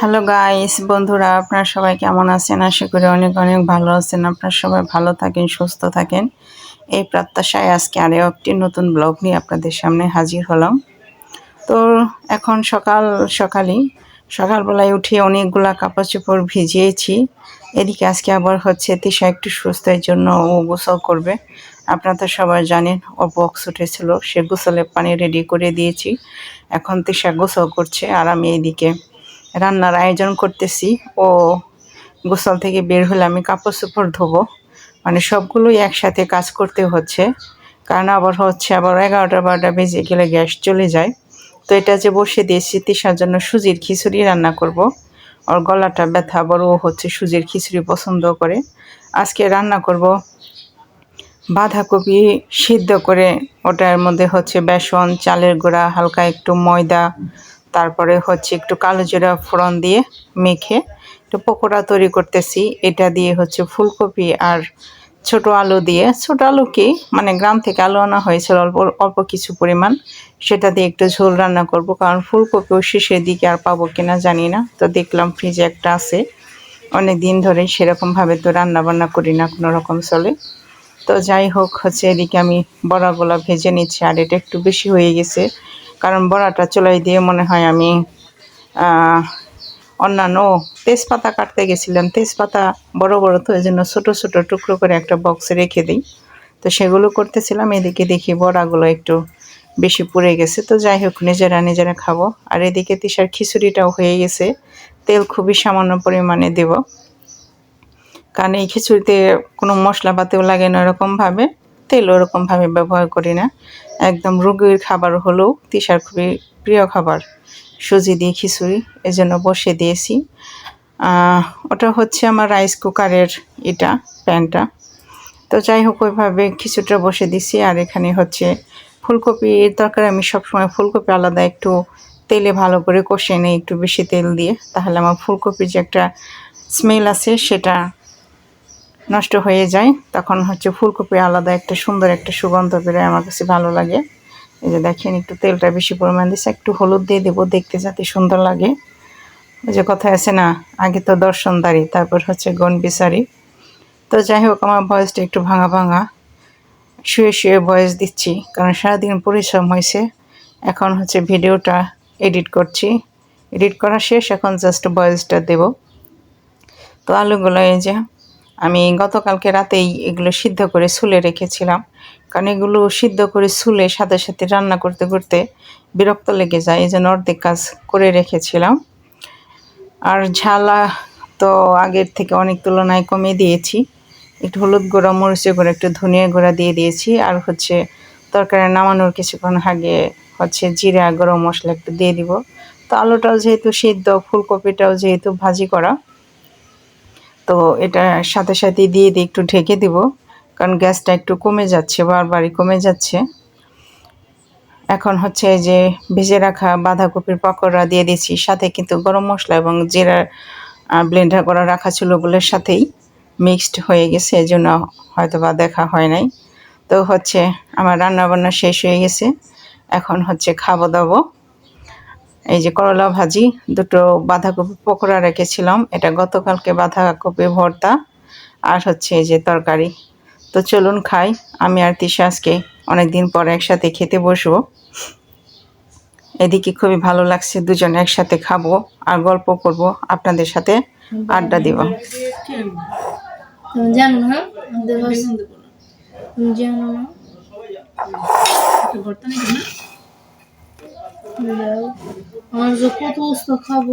Hello guys বন্ধুরা, আপনারা সবাই কেমন আছেন? আশা করি অনেক অনেক ভালো আছেন। আপনারা সবাই ভালো থাকেন, সুস্থ থাকেন। এই প্রত্যাশায় আজকে আরও একটি নতুন ব্লগ নিয়ে আপনাদের সামনে হাজির হলাম। তো এখন সকাল সকালই, সকালবেলায় উঠে অনেকগুলা কাপড় চোপড় ভিজিয়েছি। এদিকে আজকে আবার হচ্ছে তিশা একটু সুস্থের জন্য ও গোসল করবে। আপনারা তো সবাই জানেন, ও বক্স উঠেছিল, সে গোসলের পানি রেডি করে দিয়েছি। এখন তিশা গোসল করছে আর আমি এইদিকে রান্নার আয়োজন করতেছি। ও গোসল থেকে বের হলে আমি কাপড় চোপড় ধোবো। মানে সবগুলোই একসাথে কাজ করতে হচ্ছে। কারণ আবার হচ্ছে আবার এগারোটা বারোটা বেজে গেলে গ্যাস চলে যায়। তো এটা যে বসে দিয়েছি তিসার জন্য সুজির খিচুড়ি রান্না করব। ওর গলাটা ব্যথা বড় ও হচ্ছে সুজির খিচুড়ি পছন্দ করে। আজকে রান্না করব বাঁধাকপি সিদ্ধ করে। ওটার মধ্যে হচ্ছে বেসন, চালের গুঁড়া, হালকা একটু ময়দা তারপরে হচ্ছে একটু কালো জিরা ফোড়ন দিয়ে মেখে একটু পকোড়া তৈরি করতেছি। এটা দিয়ে হচ্ছে ফুলকপি আর ছোট আলু দিয়ে। ছোট আলু কি? মানে গ্রাম থেকে আলু আনা হয়েছিল অল্প অল্প কিছু পরিমাণ। সেটা দিয়ে একটু ঝোল রান্না করব কারণ ফুলকপি ও শেষের দিকে আর পাবো কিনা জানি না। তো দেখলাম ফ্রিজে একটা আছে। অনেক দিন ধরে সেরকমভাবে তো রান্না বান্না করি না, কোনো রকম চলে। তো যাই হোক, হচ্ছে এদিকে আমি বড়াগুলো ভেজে নিচ্ছি আর এটা একটু বেশি হয়ে গেছে। কারণ বড়াটা চুলাই দিয়ে মনে হয় আমি অন্যান্য তেজপাতা কাটতে গেছিলাম। তেজপাতা বড় বড় তো এই জন্য ছোটো ছোটো টুকরো করে একটা বক্সে রেখে দিই। তো সেগুলো করতেছিলাম, এদিকে দেখি বড়াগুলো একটু বেশি পুড়ে গেছে। তো যাই হোক, নিজেরা নিজেরা খাব। আর এদিকে তিসার খিচুড়িটাও হয়ে গেছে। তেল খুবই সামান্য পরিমাণে দেব। কারণ এই খিচুড়িতে কোনো মশলাপাতিও লাগে না এরকমভাবে। তেল ওরকমভাবে ব্যবহার করি না। একদম রোগীর খাবার হলেও তিসার খুবই প্রিয় খাবার। সুজি দিয়ে খিচুড়ি এই জন্য বসে দিয়েছি ওটা হচ্ছে আমার রাইস কুকারের এটা প্যানটা। তো যাই হোক, ওইভাবে খিচুড়িটা বসে দিছি আর এখানে হচ্ছে ফুলকপির দরকার আমি সবসময় ফুলকপি আলাদা একটু তেলে ভালো করে কষে নিই, একটু বেশি তেল দিয়ে। তাহলে আমার ফুলকপির যে একটা স্মেল আছে, সেটা নষ্ট হয়ে যায়, তখন হচ্ছে ফুলকপি আলাদা একটা সুন্দর একটা সুগন্ধ বেরোয় আমার কাছে ভালো লাগে। এই যে দেখেন, একটু তেলটা বেশি পরিমাণ দিচ্ছে একটু হলুদ দিয়ে দেবো, দেখতে যাতে সুন্দর লাগে। ওই যে কথা আছে না, আগে তো দর্শনদারি, তারপর হচ্ছে গন বিচারি তো যাই হোক, আমার ভয়েসটা একটু ভাঙা ভাঙা, শুয়ে শুয়ে ভয়েস দিচ্ছি, কারণ সারাদিন পরিশ্রম হয়েছে। এখন হচ্ছে ভিডিওটা এডিট করছি। এডিট করা শেষ, এখন জাস্ট ভয়েসটা দেব। তো আলুগুলো এই যে আমি গতকালকে রাতেই এগুলো সিদ্ধ করে সুলে রেখেছিলাম। কারণ এগুলো সিদ্ধ করে সুলে সাথে সাথে রান্না করতে করতে বিরক্ত লেগে যায়, এই জন্য অর্ধেক কাজ করে রেখেছিলাম। আর ঝালা তো আগের থেকে অনেক তুলনায় কমিয়ে দিয়েছি। একটু হলুদ গুঁড়া, মরিচের গুঁড়া, একটু ধনিয়া গুঁড়া দিয়ে দিয়েছি। আর হচ্ছে তরকারি নামানোর কিছুক্ষণ আগে হচ্ছে জিরা, গরম মশলা একটু দিয়ে দিব। তো আলুটাও যেহেতু সিদ্ধ, ফুলকপিটাও যেহেতু ভাজি করা তো এটা সাথে সাথে দিয়ে দিয়ে একটু ঢেকে দিব, কারণ গ্যাসটা একটু কমে যাচ্ছে, বারবারই কমে যাচ্ছে। এখন হচ্ছে যে ভেজে রাখা বাঁধাকপির পকোড়া দিয়ে দিচ্ছি সাথে কিন্তু গরম মশলা এবং জিরা ব্লেন্ডার করা রাখা ছিল ওগুলোর সাথেই মিক্সড হয়ে গেছে এই জন্য হয়তো বা দেখা হয় নাই। তো হচ্ছে আমার রান্না বান্না শেষ হয়ে গেছে, এখন হচ্ছে খাব দাবো। এই যে করলা ভাজি দুটো বাঁধাকপি পকোড়া রেখেছিলাম। এটা গতকালকে বাঁধাকপি ভর্তা আর হচ্ছে এই যে তরকারি। তো চলুন খাই। আমি আর তিশা আজকে অনেকদিন পর একসাথে খেতে বসবো। এদিকে খুবই ভালো লাগছে দুজন একসাথে খাব আর গল্প করব। আপনাদের সাথে আড্ডা দিব। জানো না? জানো আমার যে কত উস্তা খাব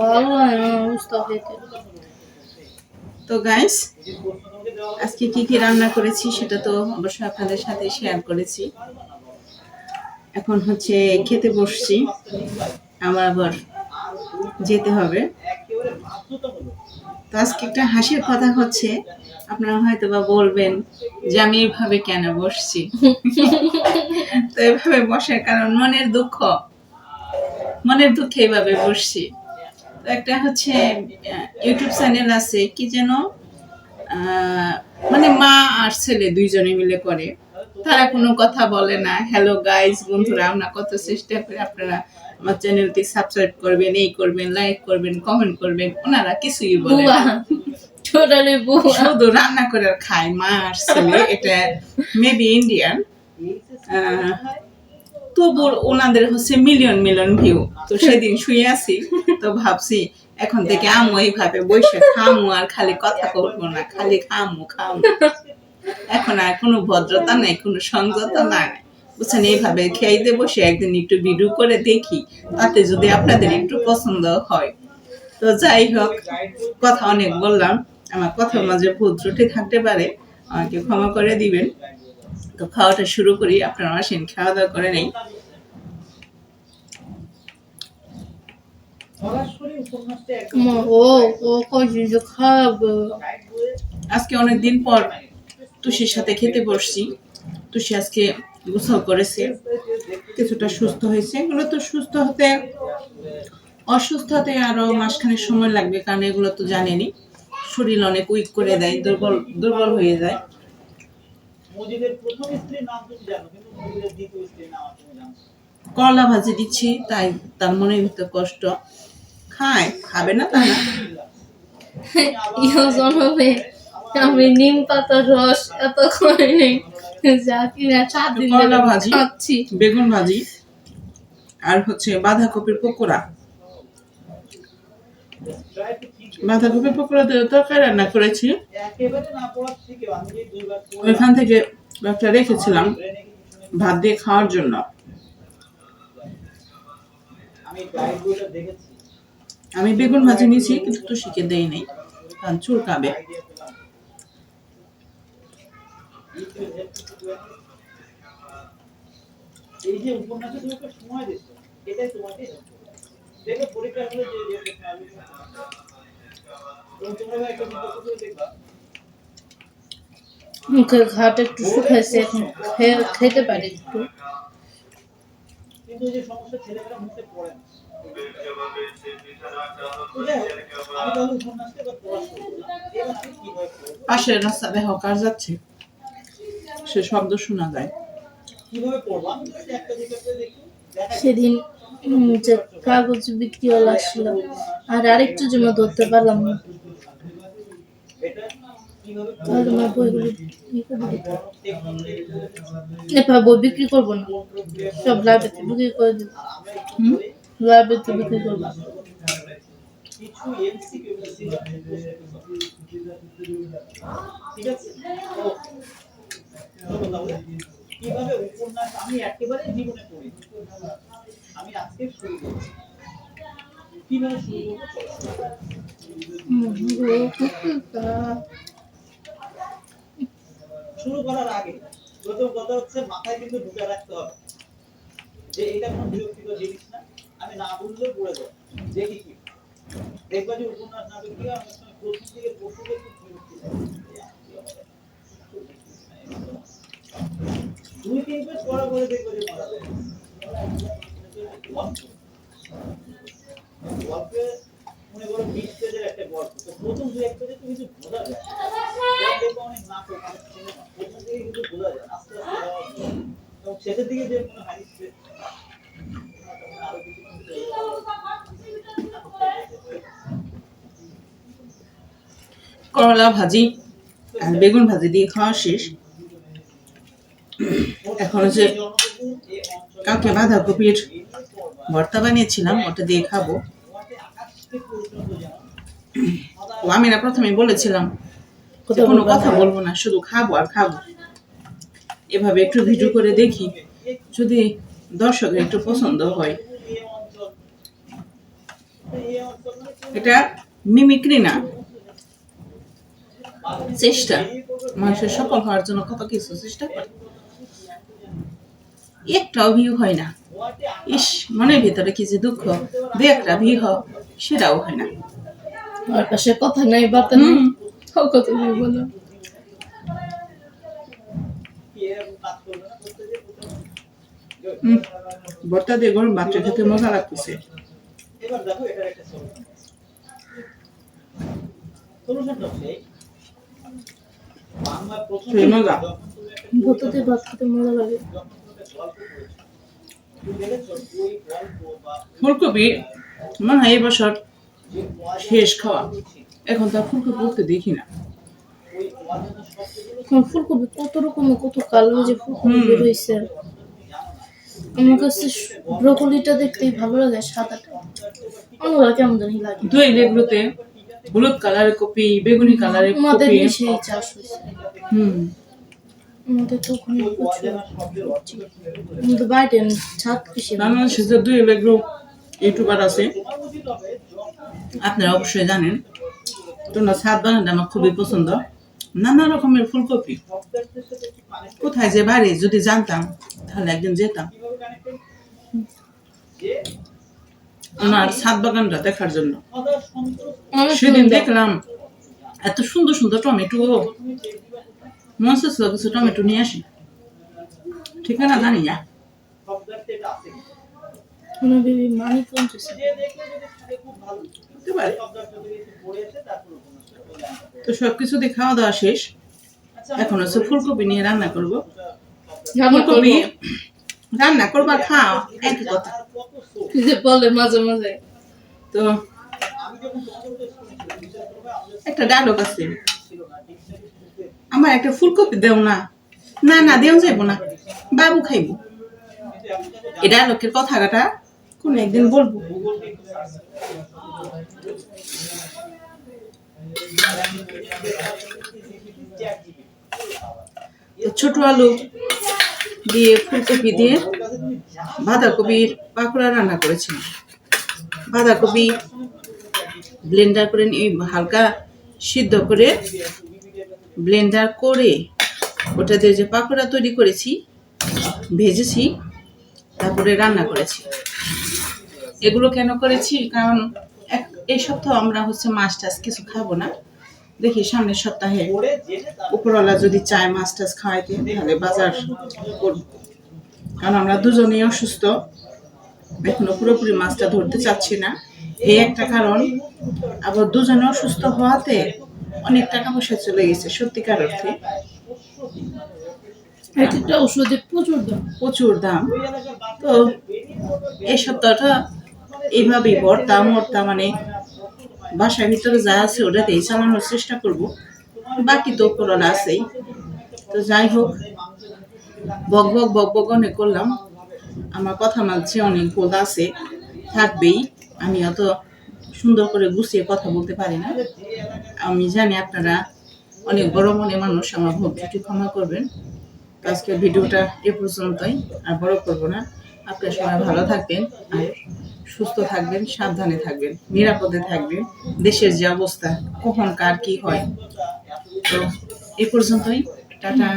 ভালো হয় না উস্তা খেতে তো গাইস আজকে কি কি রান্না করেছি সেটা তো অবশ্যই আপনাদের সাথে শেয়ার করেছি। এখন হচ্ছে খেতে বসছি। আমার আবার যেতে হবে। তো আজকে একটা হাসির কথা হচ্ছে, আপনারা হয়তো বা বলবেন যে আমি এইভাবে কেন বসছি? তো এইভাবে বসার কারণ মনের দুঃখ। মনের দুঃখে এইভাবে বসছি। তো একটা হচ্ছে ইউটিউব চ্যানেল আছে, কি যেন মানে মা আর ছেলে দুইজনে মিলে করে। তারা কোনো কথা বলে না। হ্যালো গাইস বন্ধুরা আমরা কত চেষ্টা করে আপনারা আমার চ্যানেলটি সাবস্ক্রাইব করবেন এই করবেন লাইক করবেন কমেন্ট করবেন ওনারা কিছুই বলে বুয়া শুধু রান্না করে খায় মা আর ছেলে এটা মেবি ইন্ডিয়ান তবু ওনাদের হচ্ছে মিলিয়ন মিলিয়ন ভিউ তো সেদিন শুয়ে আছি তো ভাবছি এখন থেকে আমু এইভাবে বসে খামু আর খালি কথা বলব না খালি খামু খামু। এখন আর কোনো ভদ্রতা নাই কোনো সংযতা নাই। বুঝছেন এইভাবে খেয়ে বসে একদিন একটু ভিডিও করে দেখি তাতে যদি আপনাদের একটু পছন্দ হয়। তো যাই হোক কথা অনেক বললাম আমার কথার মাঝে ভুল ত্রুটি থাকতে পারে আমাকে ক্ষমা করে দিবেন। তো খাওয়াটা শুরু করি আপনারা আসেন খাওয়া দাওয়া করে নেই। ও ও যে খাবে? আজকে অনেক দিন পর তুষির সাথে খেতে বসছি। তুষি আজকে গোসল করেছে। কিছুটা সুস্থ হয়েছে। এগুলো তো সুস্থ হতে অসুস্থ হতে আরও মাসখানেক সময় লাগবে, কারণ এগুলো তো জানেনি। শরীর অনেক উইক করে দেয়, দুর্বল দুর্বল হয়ে যায়। করলা ভাজি দিচ্ছি, তাই তার মনের ভিতর কষ্ট। খায়, খাবে না তা না আমি নিম পাতার রস এত খাই নাই যা কিনা সাত দিন করলা ভাজি। খাচ্ছি। বেগুন ভাজি আর হচ্ছে বাঁধাকপির পকোড়া। বাঁধাকপির পকোড়া তরকারি রান্না করেছি। ওইখান থেকে একটা রেখেছিলাম ভাত দিয়ে খাওয়ার জন্য। আমি বেগুন ভাজি নিয়েছি কিন্তু তো শিখে দেই নাই কারণ চুলকাবে। এই যে উপন্যাসে তুমি একটা সময় দিচ্ছ এটাই তোমাকে দেখো পরীক্ষা হলে যে যে প্রশ্ন আসবে, এবং তোমরা একটা বিকল্প করে দেখবা। মুখের ঘাট একটু শুকাইছে এখন। খেতে পারি একটু। কিন্তু এই যে সমস্যা ছেলেমেয়েরা মুখে পড়ে না। তো যাই হোক, আমি তাহলে উপন্যাসটা এবার পড়া শুরু করলাম। এবার আমি কীভাবে পড়ব? পাশের রাস্তাতে হকার যাচ্ছে? সে শব্দ শোনা যায়। সেদিন যে কাগজ বিক্রিওয়ালা আসলো আর আরেকটু জমা ধরতে পারলাম না। তাহলে আমার বইগুলো এবার বই বিক্রি করব না। সব লাইব্রেরিতে বিক্রি করে দিব। লাইব্রেরিতে বিক্রি করব। ঠিক আছে। শুরু করার আগে প্রথম কথা হচ্ছে মাথায় কিন্তু ঢুকে রাখতে হবে যে এটা কোনো বিরক্তিকর জিনিস না। আমি না বললেও পড়ে যাব। দেখি কি। দেখবা যে উপন্যাস নাটক দিয়ে অনেক সময় প্রথম দিকে পড়তে গিয়ে খুব বিরক্তি লাগে। দুই তিন পেজ পড়া করে দেখব যে মজা লাগে গল্প গল্পে মনে করো বিশ পেজের একটা গল্প তো প্রথম দু এক পেজে তো কিছু বোঝা যায় যেমন দেখব অনেক নাটক অনেক সিনেমা প্রথম দিকে কিছু বোঝা যায় আস্তে আস্তে যাওয়া যায়। এবং যে করলা ভাজি আর বেগুন ভাজি দিয়ে খাওয়া শেষ। এখন হচ্ছে কালকে বাঁধাকপির ভর্তা বানিয়েছিলাম, ওটা দিয়ে খাব। আমি না প্রথমে বলেছিলাম কোনো কথা বলব না, শুধু খাব আর খাব। এভাবে একটু ভিডিও করে দেখি। যদি দর্শকের একটু পছন্দ হয়। এটা মিমিক্রি না। চেষ্টা। মানুষের সফল হওয়ার জন্য কত কিছু চেষ্টা করে। একটাও ভিউ হয় না। ইস মনের ভিতরে কি যে দুঃখ। দু একটা ভিউ হয় সেটাও হয় না। আর পাশে কথা নাই বাতা নাই। কথা বলব না হুম, ভর্তা দিয়ে গরম ভাতটা খেতে মজা লাগতেছে। মজা। ভাত খেতে মজা লাগে। ফুলকপি মনে হয় এবছর শেষ খাওয়া। এখন তো ফুলকপি উঠতে দেখি না। এখন ফুলকপি কত রকমের কত কালো যে ফুলকপি হুম। আমার কাছে ব্রকলিটা দেখতেই ভালো লাগে সাদাটা। কেমন জানি লাগে। দুই হলুদ কালারের কপি বেগুনি কালারের আমাদের কপি দেশেই চাষ হয়েছে। হুম। আমাদের তো ওখানে প্রচুর বাইরে ছাদ কৃষি বাংলাদেশে দুই ইউটিউবার আছে। আপনারা অবশ্যই জানেন। তোমরা স্বাদ বানাতে আমার খুবই পছন্দ। নানা রকমের ফুলকপি। কোথায় যে বাড়ি যদি জানতাম তাহলে একদিন যেতাম। ওনার ছাদ বাগানটা দেখার জন্য। সেদিন দেখলাম এত সুন্দর সুন্দর টমেটো। মনে হচ্ছে কিছু টমেটো নিয়ে আসি। ঠিকানা জানি না। তো সবকিছু দিয়ে খাওয়া দাওয়া শেষ। এখন হচ্ছে ফুলকপি নিয়ে রান্না করব। ফুলকপি। রান্না করবা খাও একই কথা। যে বলে মাঝে মাঝে। তো একটা ডায়লগ আছে। আমার একটা ফুলকপি দেও না। না না দেও যাইব না। বাবু খাইব। এই ডায়লগের কথা কাটা কোন একদিন বলব। ছোট আলু দিয়ে, ফুলকপি দিয়ে বাঁধাকপির পাকোড়া রান্না করেছিলাম। বাঁধাকপি ব্লেন্ডার করে হালকা সিদ্ধ করে ব্লেন্ডার করে ওটা দিয়ে যে পাকোড়া তৈরি করেছি, ভেজেছি, তারপরে রান্না করেছি। এগুলো কেন করেছি? কারণ এক- এই সপ্তাহ আমরা হচ্ছে মাছ টাছ কিছু খাব না। দেখি সামনের সপ্তাহে উপরওয়ালা যদি চায় মাছ টাছ খাওয়াইতে তাহলে বাজার করব। কারণ আমরা দুজনেই অসুস্থ। এখনও পুরোপুরি মাছটা ধরতে চাচ্ছি না। এই একটা কারণ। আবার দুজনে অসুস্থ হওয়াতে অনেক টাকা পয়সা চলে গেছে সত্যিকার অর্থে। এক একটা ওষুধে প্রচুর দাম। প্রচুর দাম। তো এই সপ্তাহটা এইভাবেই ভর্তা মর্তা মানে বাসার ভিতরে যা আছে ওটাতেই চালানোর চেষ্টা করব। বাকি তো করোনা আছেই। তো যাই হোক, বক বক বক বক অনেক করলাম। আমার কথা মাঝে অনেক ভুল আছে, থাকবেই। আমি অত সুন্দর করে গুছিয়ে কথা বলতে পারি না। আমি জানি আপনারা অনেক বড় মনে মানুষ, আমার ভুল ত্রুটি ক্ষমা করবেন। আজকের ভিডিওটা এ পর্যন্তই, আর বড় করব না। আপনার সবাই ভালো থাকবেন, আর সুস্থ থাকবেন, সাবধানে থাকবেন, নিরাপদে থাকবেন। দেশের যে অবস্থা, কখন, কার, কি হয়। তো, এ পর্যন্তই। টাটা।